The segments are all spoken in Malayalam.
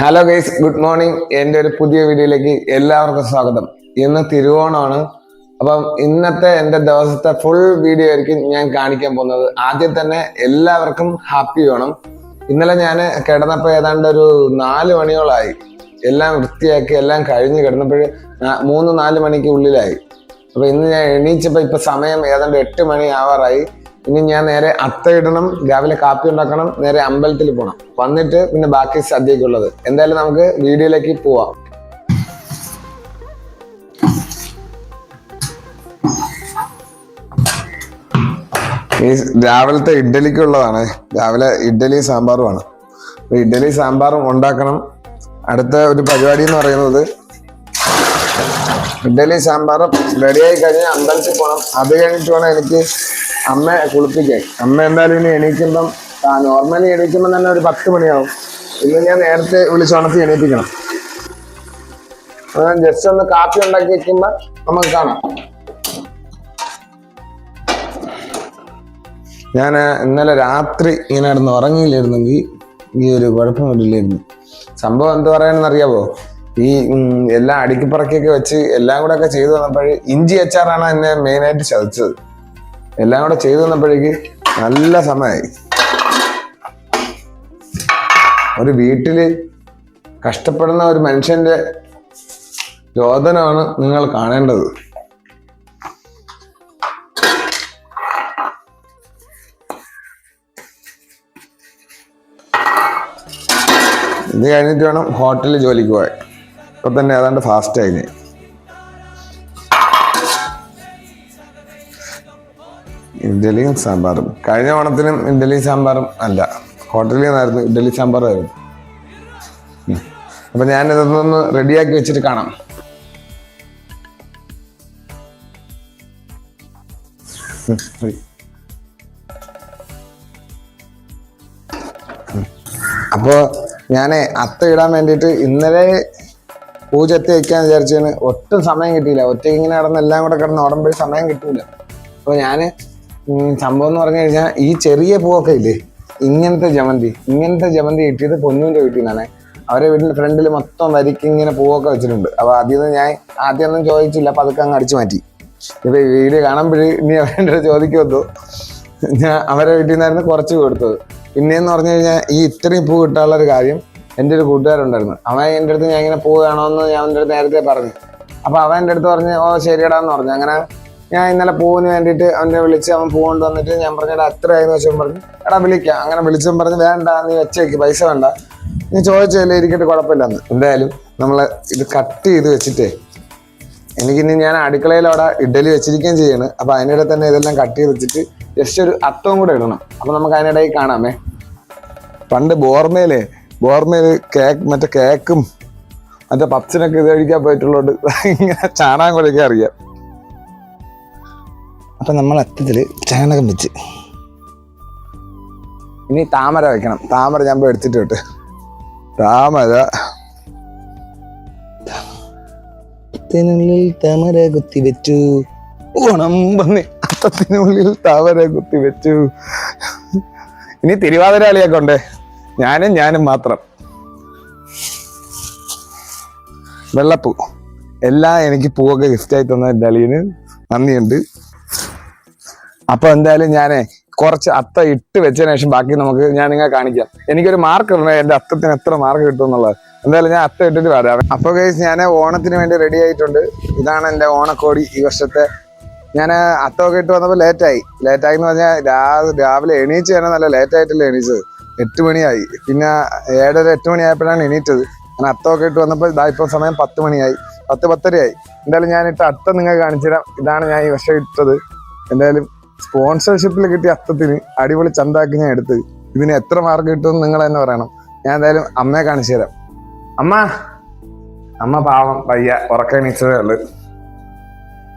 ഹലോ ഗൈസ് ഗുഡ് മോർണിംഗ് എന്റെ ഒരു പുതിയ വീഡിയോയിലേക്ക് എല്ലാവർക്കും സ്വാഗതം. ഇന്ന് തിരുവോണമാണ്. അപ്പം ഇന്നത്തെ എന്റെ ദിവസത്തെ ഫുൾ വീഡിയോ ആയിരിക്കും ഞാൻ കാണിക്കാൻ പോകുന്നത്. ആദ്യം തന്നെ എല്ലാവർക്കും ഹാപ്പി വേണം. ഇന്നലെ ഞാൻ കിടന്നപ്പോൾ ഏതാണ്ട് ഒരു നാല് മണിയോളായി. എല്ലാം വൃത്തിയാക്കി എല്ലാം കഴിഞ്ഞ് കിടന്നപ്പോൾ മൂന്ന് നാല് മണിക്ക് ഉള്ളിലായി. അപ്പൊ ഇന്ന് ഞാൻ എണീച്ചപ്പോൾ ഇപ്പൊ സമയം ഏതാണ്ട് എട്ട് മണി ആവാറായി. ഇനി ഞാൻ നേരെ അത്ത ഇടണം രാവിലെ കാപ്പി ഉണ്ടാക്കണം നേരെ അമ്പലത്തിൽ പോകണം വന്നിട്ട് പിന്നെ ബാക്കി സദ്യക്കുള്ളത് എന്തായാലും നമുക്ക് വീഡിയോയിലേക്ക് പോവാം. ഈ രാവിലത്തെ ഇഡ്ഡലിക്കുള്ളതാണ് രാവിലെ ഇഡ്ഡലി സാമ്പാറുമാണ്. അപ്പൊ ഇഡ്ഡലി സാമ്പാറും ഉണ്ടാക്കണം. അടുത്ത ഒരു പരിപാടി എന്ന് പറയുന്നത് ഇഡ്ഡലി സാമ്പാറും റെഡിയായി കഴിഞ്ഞാൽ അമ്പലത്തിൽ പോകണം അത് കഴിഞ്ഞിട്ട് വേണം എനിക്ക് അമ്മയെ കുളിപ്പിക്കാൻ അമ്മ എന്തായാലും ഇനി എണീക്കുമ്പം നോർമലി എണീക്കുമ്പം തന്നെ ഒരു പത്ത് മണിയാവും. ഇന്ന് ഞാൻ നേരത്തെ വിളിച്ചുണർത്തി എണീപ്പിക്കണം. ജസ്റ്റ് ഒന്ന് കാപ്പി ഉണ്ടാക്കി വെക്കുമ്പോ നമുക്ക് കാണാം. ഞാൻ ഇന്നലെ രാത്രി ഇങ്ങനെ കിടന്ന് ഉറങ്ങിയില്ലായിരുന്നെങ്കിൽ ഈ ഒരു കുഴപ്പം വരില്ലായിരുന്നു. സംഭവം എന്ത് പറയാനെന്ന് അറിയാവോ? ഈ എല്ലാം അടുക്കിപ്പറക്കിയൊക്കെ വെച്ച് എല്ലാം കൂടെ ഒക്കെ ചെയ്തു വന്നപ്പോഴേ ഇഞ്ചി അച്ചാറാണ് എന്നെ മെയിനായിട്ട് ചതിച്ചത്. എല്ലാം കൂടെ ചെയ്തു തന്നപ്പോഴേക്ക് നല്ല സമയമായി ഒരു വീട്ടിൽ കഷ്ടപ്പെടുന്ന ഒരു മനുഷ്യന്റെ രോദനമാണ് നിങ്ങൾ കാണേണ്ടത്. ഇത് കഴിഞ്ഞിട്ട് വേണം ഹോട്ടലിൽ ജോലിക്ക് പോകാൻ. ഇപ്പൊ തന്നെ ഏതാണ്ട് ഫാസ്റ്റ് ആയി ഇഡ്ഡലിയും സാമ്പാറും. കഴിഞ്ഞ ഓണത്തിനും ഇഡ്ഡലി സാമ്പാറും അല്ല ഹോട്ടലിൽ നിന്നായിരുന്നു ഇഡ്ഡലി സാമ്പാറായിരുന്നു അപ്പം ഞാൻ ഇതൊന്ന് റെഡിയാക്കി വെച്ചിട്ട് കാണാം. അപ്പോൾ ഞാൻ അത്ത ഇടാൻ വേണ്ടിയിട്ട് ഇന്നലെ പൂജ വയ്ക്കാൻ വിചാരിച്ചതിന് ഒട്ടും സമയം കിട്ടിയില്ല. ഒറ്റയ്ക്ക് ഇങ്ങനെ നടന്ന് എല്ലാം കൂടെ കിടന്ന് ഓടുമ്പോഴും സമയം കിട്ടില്ല അപ്പോൾ ഉം സംഭവം എന്ന് പറഞ്ഞു കഴിഞ്ഞാൽ ഈ ചെറിയ പൂവൊക്കെ ഇല്ലേ? ഇങ്ങനത്തെ ജമന്തി ഇങ്ങനത്തെ ജമന്തി കിട്ടിയത് പൊന്നുവിന്റെ വീട്ടിൽ നിന്നാണ്. അവരെ വീടിന്റെ ഫ്രണ്ടിൽ മൊത്തം വരിക്ക് ഇങ്ങനെ പൂവൊക്കെ വെച്ചിട്ടുണ്ട്. അപ്പോൾ ആദ്യം ഞാൻ ആദ്യം ഒന്നും ചോദിച്ചില്ല അപ്പോൾ അതൊക്കെ അങ്ങ് അടിച്ചു മാറ്റി. ഇത് വീഡിയോ കാണുമ്പോഴേ ഇനി അവരുടെ ചോദിക്കുമെന്നു ഞാൻ അവരെ വീട്ടിൽ നിന്നായിരുന്നു കുറച്ച് കൊടുത്തത് പിന്നെയെന്ന് പറഞ്ഞു കഴിഞ്ഞാൽ ഈ ഇത്രയും പൂ കിട്ടാനുള്ള ഒരു കാര്യം എന്റെ ഒരു കൂട്ടുകാരുണ്ടായിരുന്നു. അവൻ എന്റെ അടുത്ത് ഞാൻ ഇങ്ങനെ പൂ കാണുമെന്ന് ഞാൻ എന്റെ അടുത്ത് നേരത്തെ പറഞ്ഞു. അപ്പോൾ അവൻ എന്റെ അടുത്ത് പറഞ്ഞ് ഓ ശരിയടാന്ന് പറഞ്ഞു. അങ്ങനെ ഞാൻ ഇന്നലെ പോകുന്നതിന് വേണ്ടിയിട്ട് അവനെ വിളിച്ച് അവൻ പോകേണ്ടി വന്നിട്ട് ഞാൻ പറഞ്ഞടാ എത്രയായെന്ന് വെച്ചാൽ പറഞ്ഞു എടാ വിളിക്കാം. അങ്ങനെ വിളിച്ചും പറഞ്ഞ് വേണ്ട നീ വെച്ചേക്ക് പൈസ വേണ്ട. നീ ചോദിച്ചല്ലേ ഇരിക്കട്ടെ കുഴപ്പമില്ലെന്ന്. എന്തായാലും നമ്മൾ ഇത് കട്ട് ചെയ്ത് വെച്ചിട്ടേ എനിക്കിനി ഞാൻ അടുക്കളയിൽ അവിടെ ഇഡലി വെച്ചിരിക്കുകയും ചെയ്യാണ്. അപ്പോൾ അതിനിടെ തന്നെ ഇതെല്ലാം കട്ട് ചെയ്ത് വെച്ചിട്ട് ജസ്റ്റ് ഒരു അത്തവും കൂടെ ഇടണം. അപ്പോൾ നമുക്ക് അതിനിടയിൽ കാണാമേ. പണ്ട് ബോർമേലെ ബോർമയിൽ കേക്ക് മറ്റേ കേക്കും മറ്റേ പപ്സിനൊക്കെ ഇത് കഴിക്കാൻ പോയിട്ടുള്ളതുകൊണ്ട് ഇങ്ങനെ ചാണകം കുഴക്കാൻ അറിയാം. അപ്പൊ നമ്മൾ അത്തത്തിൽ ചാണകം വെച്ച്. ഇനി താമര വെക്കണം. താമര ഞാൻ പോയി എടുത്തിട്ട് വിട്ട് താമര. അത്തത്തിനുള്ളിൽ താമര കുത്തി വെച്ചു. ഓണം വന്ന് അത്തത്തിനുള്ളിൽ താമര കുത്തി വെച്ചു. ഇനി തിരുവാതിരാളിയൊക്കെ ഉണ്ടേ. ഞാനും ഞാനും മാത്രം. വെള്ളപ്പൂ. എല്ലാം എനിക്ക് പൂവൊക്കെ ഗിഫ്റ്റായി തന്ന ഡലീന് നന്ദിയുണ്ട്. അപ്പൊ എന്തായാലും ഞാനേ കുറച്ച് അത്ത ഇട്ട് വെച്ചതിന് ശേഷം ബാക്കി നമുക്ക് ഞാൻ നിങ്ങൾ കാണിക്കാം. എനിക്കൊരു മാർക്ക് ഉണ്ട് എന്റെ അത്തത്തിന് എത്ര മാർക്ക് കിട്ടും എന്നുള്ളത്. എന്തായാലും ഞാൻ അത്ത ഇട്ടിട്ട് വരാം. അപ്പൊ ഗൈസ് ഞാൻ ഓണത്തിന് വേണ്ടി റെഡി ആയിട്ടുണ്ട്. ഇതാണ് എന്റെ ഓണക്കോടി ഈ വർഷത്തെ. ഞാൻ അത്തമൊക്കെ ഇട്ട് വന്നപ്പോൾ ലേറ്റായി ലേറ്റായി എന്ന് പറഞ്ഞാൽ രാവിലെ എണീച്ച് തന്നെ നല്ല ലേറ്റായിട്ടല്ലേ എണീച്ചത്. എട്ട് മണിയായി. പിന്നെ ഏഴര എട്ട് മണിയായപ്പോഴാണ് എണീറ്റത്. ഞാൻ അത്തമൊക്കെ ഇട്ട് വന്നപ്പോൾ ഇതാ ഇപ്പോൾ സമയം പത്ത് മണിയായി. പത്ത് പത്തരയായി. എന്തായാലും ഞാൻ ഇട്ട അത്തം നിങ്ങൾക്ക് കാണിച്ചു തരാം ഇതാണ് ഞാൻ ഈ വർഷം ഇട്ടത്. എന്തായാലും സ്പോൺസർഷിപ്പിൽ കിട്ടിയ അത്തത്തിന് അടിപൊളി ചന്താക്കി ഞാൻ എടുത്ത് ഇതിന് എത്ര മാർക്ക് കിട്ടും നിങ്ങൾ തന്നെ പറയണം. ഞാൻ എന്തായാലും അമ്മയെ കാണിച്ചു തരാം. അമ്മ. അമ്മ പാവം പയ്യ ഉറക്കണീച്ചതേ ഉള്ളു.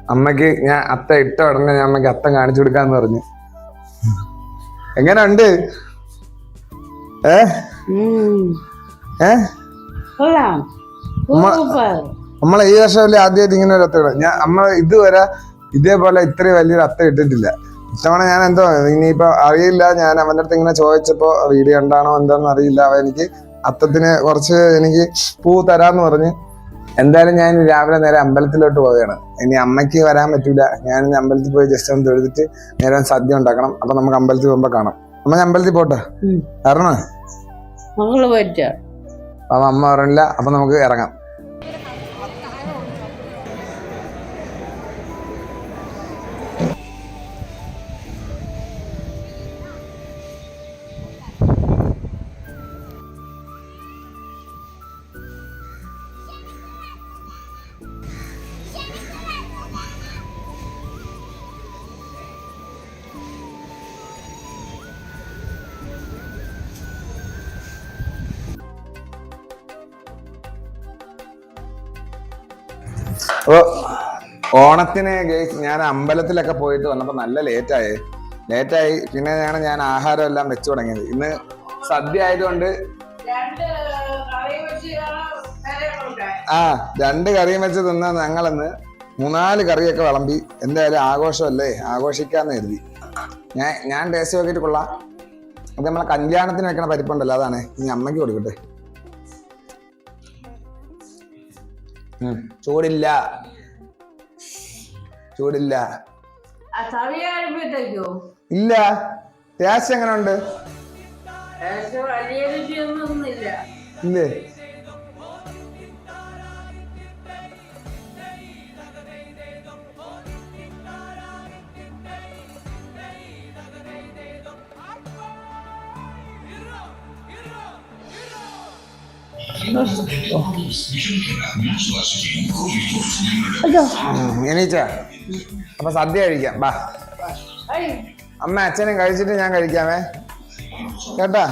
അമ്മയ്ക്ക് ഞാൻ അത്ത ഇട്ട ഉടനെ ഞാൻ അമ്മയ്ക്ക് അത്തം കാണിച്ചു കൊടുക്കാന്ന് പറഞ്ഞു. ഏ? ഏ? ഉമ്മ- സൂപ്പർ. നമ്മളെ ഈ വർഷമല്ലേ ആദ്യമായിട്ട് ഇങ്ങനെ ഒരു അത്ത ഞാൻ നമ്മൾ ഇതുവരെ ഇതേപോലെ ഇത്രയും വലിയൊരു അത്ത ഇട്ടിട്ടില്ല. ഇത്തവണ ഞാൻ എന്തോ ഇനിയിപ്പോ അറിയില്ല ഞാൻ അവന്റെ അടുത്ത് ഇങ്ങനെ ചോദിച്ചപ്പോ വീഡിയോ ഉണ്ടാണോ എന്താണെന്ന് അറിയില്ല അവ എനിക്ക് അത്തത്തിന് കുറച്ച് എനിക്ക് പൂ തരാന്ന് പറഞ്ഞ് എന്തായാലും ഞാൻ രാവിലെ നേരെ അമ്പലത്തിലോട്ട് പോവുകയാണ്. ഇനി അമ്മയ്ക്ക് വരാൻ പറ്റൂല. ഞാൻ ഇനി അമ്പലത്തിൽ പോയി ജസ്റ്റ് ഒന്ന് തൊഴുതിട്ട് നേരെ സദ്യ ഉണ്ടാക്കണം. അപ്പൊ നമുക്ക് അമ്പലത്തിൽ പോകുമ്പോ കാണാം. അമ്മ ഞാൻ അമ്പലത്തിൽ പോട്ടെ? അപ്പൊ അമ്മ പറഞ്ഞില്ല അപ്പൊ നമുക്ക് ഇറങ്ങാം. അപ്പൊ ഓണത്തിന് ഞാൻ അമ്പലത്തിലൊക്കെ പോയിട്ട് വന്നപ്പോ നല്ല ലേറ്റായി ലേറ്റായി പിന്നെയാണ് ഞാൻ ആഹാരം എല്ലാം വെച്ചു തുടങ്ങിയത്. ഇന്ന് സദ്യ ആയതുകൊണ്ട് ആ രണ്ട് കറിയും വെച്ച് തിന്ന ഞങ്ങളിന്ന് മൂന്നാൽ കറിയൊക്കെ വിളമ്പി എന്തായാലും ആഘോഷമല്ലേ? ആഘോഷിക്കാന്ന് കരുതി. ഞാൻ ഞാൻ ടേസ്റ്റ് നോക്കിയിട്ട് കൊള്ളാം. അത് നമ്മളെ കല്യാണത്തിന് വെക്കണ പരിപ്പുണ്ടല്ലോ അതാണ്. ഇനി അമ്മയ്ക്ക് കൊടുക്കട്ടെ. ചൂടില്ല. ചൂടില്ല. ഇല്ല. ടേസ്റ്റ് എങ്ങനെ ഉണ്ട് ഇല്ലേ? എണീച്ച അപ്പൊ സദ്യ കഴിക്കാം. ബാ അമ്മ അച്ഛനും കഴിച്ചിട്ട് ഞാൻ കഴിക്കാമേ. കേട്ടാ?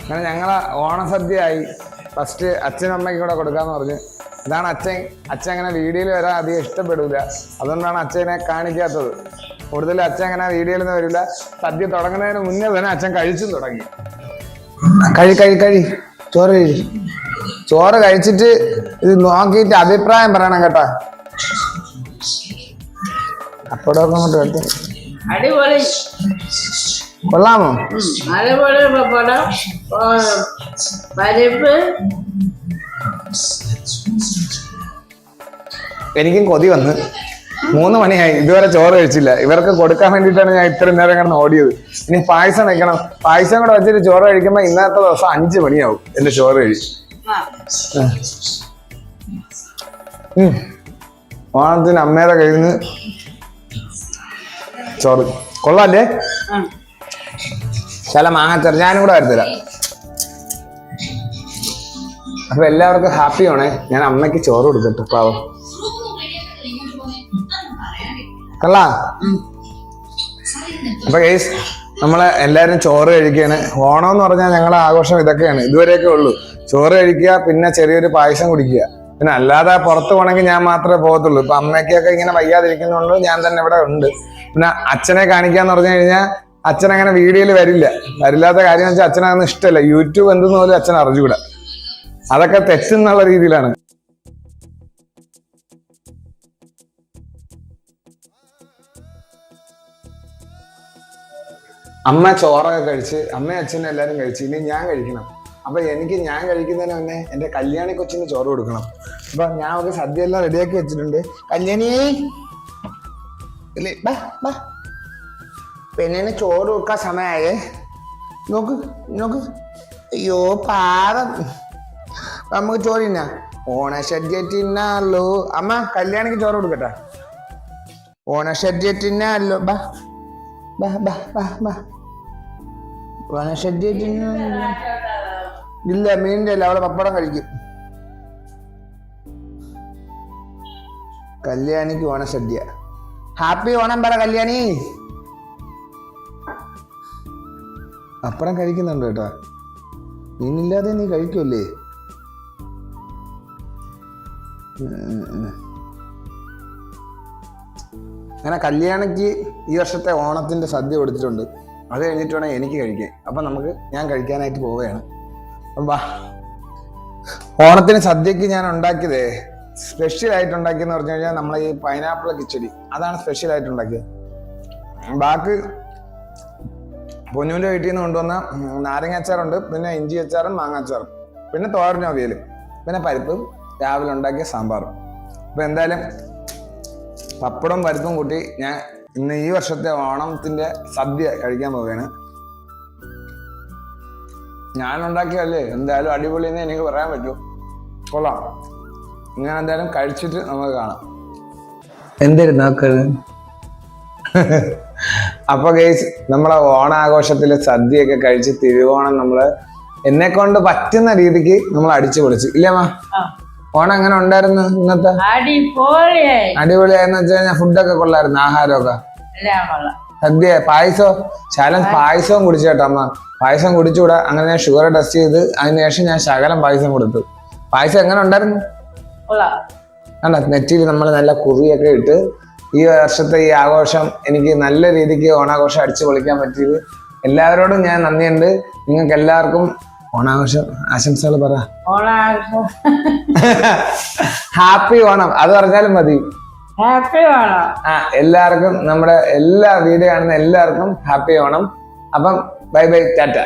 അങ്ങനെ ഞങ്ങളെ ഓണസദ്യ ആയി ഫസ്റ്റ് അച്ഛനും അമ്മയ്ക്കും കൂടെ കൊടുക്കാന്ന് പറഞ്ഞു. ഇതാണ് അച്ഛൻ അച്ഛൻ അങ്ങനെ വീഡിയോയിൽ വരാൻ അധികം ഇഷ്ടപ്പെടില്ല അതുകൊണ്ടാണ് അച്ഛനെ കാണിക്കാത്തത്. കൂടുതൽ അച്ഛൻ അങ്ങനെ വീഡിയോയിൽ നിന്ന് വരില്ല. സദ്യ തുടങ്ങുന്നതിന് മുന്നേ തന്നെ അച്ഛൻ കഴിച്ചും തുടങ്ങി. കഴി കഴി കഴി. ചോറ് കഴി. ചോറ് കഴിച്ചിട്ട് ഇത് നോക്കിയിട്ട് അഭിപ്രായം പറയണം കേട്ടോ. അപ്പോഴൊക്കെ അങ്ങോട്ട് എടുത്ത് അടിപൊളി. കൊള്ളാമോ? അടിപൊളി പപ്പടം. പരിപ്പ്. എനിക്കും കൊതി വന്ന്. മൂന്ന് മണിയായി. ഇതുവരെ ചോറ് കഴിച്ചില്ല. ഇവർക്ക് കൊടുക്കാൻ വേണ്ടിയിട്ടാണ് ഞാൻ ഇത്രയും നേരം കിടന്ന് ഓടിയത്. ഇനി പായസം വെക്കണം. പായസം കൂടെ വെച്ചിട്ട് ചോറ് കഴിക്കുമ്പോൾ ഇന്നത്തെ ദിവസം അഞ്ച് മണിയാവും എന്റെ ചോറ് കഴിച്ച്. ഓണത്തിന് അമ്മയുടെ കയ്യിൽ നിന്ന് ചോറ്. കൊള്ളാല്ലേ. ചില മാങ്ങാച്ചറി ഞാനും കൂടെ വരത്തില്ല. അപ്പൊ എല്ലാവർക്കും ഹാപ്പി ആണേ ഞാൻ അമ്മയ്ക്ക് ചോറ് കൊടുക്കട്ടെ പാവം കള്ളാ? അപ്പൊ കേസ് നമ്മളെ എല്ലാരും ചോറ് കഴിക്കാണ്. ഓണം എന്ന് പറഞ്ഞാൽ ഞങ്ങളെ ആഘോഷം ഇതൊക്കെയാണ്. ഇതുവരെയൊക്കെ ഉള്ളൂ. ചോറ് കഴിക്കുക പിന്നെ ചെറിയൊരു പായസം കുടിക്കുക. പിന്നെ അല്ലാതെ പുറത്ത് പോകണമെങ്കിൽ ഞാൻ മാത്രമേ പോകത്തുള്ളൂ. ഇപ്പൊ അമ്മയ്ക്കൊക്കെ ഇങ്ങനെ വയ്യാതിരിക്കുന്നതുകൊണ്ട് ഞാൻ തന്നെ ഇവിടെ ഉണ്ട്. പിന്നെ അച്ഛനെ കാണിക്കാന്ന് പറഞ്ഞു കഴിഞ്ഞാൽ അച്ഛൻ അങ്ങനെ വീഡിയോയിൽ വരില്ല. വരില്ലാത്ത കാര്യം വെച്ചാൽ അച്ഛനതൊന്നും ഇഷ്ടമല്ല. യൂട്യൂബ് എന്തെന്ന് പോലും അച്ഛൻ അറിഞ്ഞുകൂടാ. അതൊക്കെ തെറ്റെന്നുള്ള രീതിയിലാണ്. അമ്മ ചോറൊക്കെ കഴിച്ച് അമ്മയും അച്ഛനും എല്ലാവരും കഴിച്ച് ഇനി ഞാൻ കഴിക്കണം. അപ്പൊ എനിക്ക് ഞാൻ കഴിക്കുന്നതിന് മുന്നേ എന്റെ കല്യാണി കൊച്ചിന് ചോറ് കൊടുക്കണം. അപ്പൊ ഞാൻ ഒരു സദ്യ എല്ലാം റെഡിയാക്കി വെച്ചിട്ടുണ്ട്. കല്യാണി! പെണ്ണിന് ചോറ് കൊടുക്കാൻ സമയമായേ നോക്ക് നോക്ക്. അയ്യോ അപ്പൊ നമുക്ക് ചോറ് തിന്ന. ഓണഷഡ്യ അമ്മ കല്യാണിക്ക് ചോറ് കൊടുക്കട്ടെ. ഓണഷഡ്യ തിന്നാലോ. ബാ ബാ ബാ ബാ ബാ. ഇല്ല മീനിന്റെ അല്ല അവളെ പപ്പടം കഴിക്കും. കല്യാണിക്ക് ഓണസദ്യ ഹാപ്പി ഓണം പറ കല്യാണി. പപ്പടം കഴിക്കുന്നുണ്ട് കേട്ടോ. മീനില്ലാതെ നീ കഴിക്കുമല്ലേ. അങ്ങനെ കല്യാണിക്ക് ഈ വർഷത്തെ ഓണത്തിന്റെ സദ്യ കൊടുത്തിട്ടുണ്ട്. അത് കഴിഞ്ഞിട്ട് വേണം എനിക്ക് കഴിക്കാൻ. അപ്പൊ നമുക്ക് ഞാൻ കഴിക്കാനായിട്ട് പോവുകയാണ്. അപ്പം വാ. ഓണത്തിന് സദ്യക്ക് ഞാൻ ഉണ്ടാക്കിയതേ സ്പെഷ്യൽ ആയിട്ട് ഉണ്ടാക്കിയെന്ന് പറഞ്ഞു കഴിഞ്ഞാൽ നമ്മളെ ഈ പൈനാപ്പിൾ കിച്ചടി. അതാണ് സ്പെഷ്യൽ ആയിട്ട് ഉണ്ടാക്കിയത്. ബാക്കി പൊന്നൂന്റെ വീട്ടിൽ നിന്ന് കൊണ്ടുവന്ന നാരങ്ങ അച്ചാറുണ്ട് പിന്നെ ഇഞ്ചി അച്ചാറും മാങ്ങ അച്ചാറും. പിന്നെ തോരനും അവിയലും. പിന്നെ പരിപ്പും രാവിലെ ഉണ്ടാക്കിയ സാമ്പാറും. അപ്പൊ എന്തായാലും പപ്പടം പരിപ്പും കൂട്ടി ഞാൻ ഇന്ന് ഈ വർഷത്തെ ഓണത്തിന്റെ സദ്യ കഴിക്കാൻ പോവുകയാണ്. ഞാൻ ഉണ്ടാക്കിയല്ലേ എന്തായാലും അടിപൊളി എന്ന് എനിക്ക് പറയാൻ പറ്റൂ. കൊള്ളാം. ഞാൻ എന്തായാലും കഴിച്ചിട്ട് നമുക്ക് കാണാം. എന്തായിരുന്നു നോക്കത് അപ്പൊ ഗൈസ് നമ്മളെ ഓണാഘോഷത്തിലെ സദ്യയൊക്കെ കഴിച്ച് തിരുവോണം നമ്മൾ എന്നെ കൊണ്ട് പറ്റുന്ന രീതിക്ക് നമ്മൾ അടിച്ചു പൊളിച്ചു. ഇല്ലേ മാ ആ. ഓണം എങ്ങനെ ഉണ്ടായിരുന്നു ഇന്നത്തെ? അടിപൊളിയായിരുന്നു വെച്ചാൽ വെച്ച് കഴിഞ്ഞാൽ ഫുഡൊക്കെ കൊള്ളായിരുന്നു ആഹാരമൊക്കെ. സദ്യ പായസം? ശകലം പായസവും കുടിച്ചു കേട്ടോ അമ്മ. പായസം കുടിച്ചുകൂടാ അങ്ങനെ ഞാൻ ഷുഗർ ടെസ്റ്റ് ചെയ്ത് അതിനുശേഷം ഞാൻ ശകലം പായസം കൊടുത്തു. പായസം എങ്ങനെ ഉണ്ടായിരുന്നു? അല്ല കണ്ട നെറ്റിയിൽ നമ്മൾ നല്ല കുറിയൊക്കെ ഇട്ട് ഈ വർഷത്തെ ഈ ആഘോഷം എനിക്ക് നല്ല രീതിക്ക് ഓണാഘോഷം അടിച്ചു പൊളിക്കാൻ പറ്റിയത്. എല്ലാവരോടും ഞാൻ നന്ദിയുണ്ട്. നിങ്ങൾക്ക് എല്ലാവർക്കും ഓണാഘോഷം ആശംസകൾ പറ. ഹാപ്പി ഓണം. അത് പറഞ്ഞാലും മതി. ഹാപ്പി ഓണം. ആ എല്ലാവർക്കും നമ്മുടെ എല്ലാ വീഡിയോ കാണുന്ന എല്ലാവർക്കും ഹാപ്പി ഓണം. അപ്പം ബൈ ബൈ ടാറ്റ.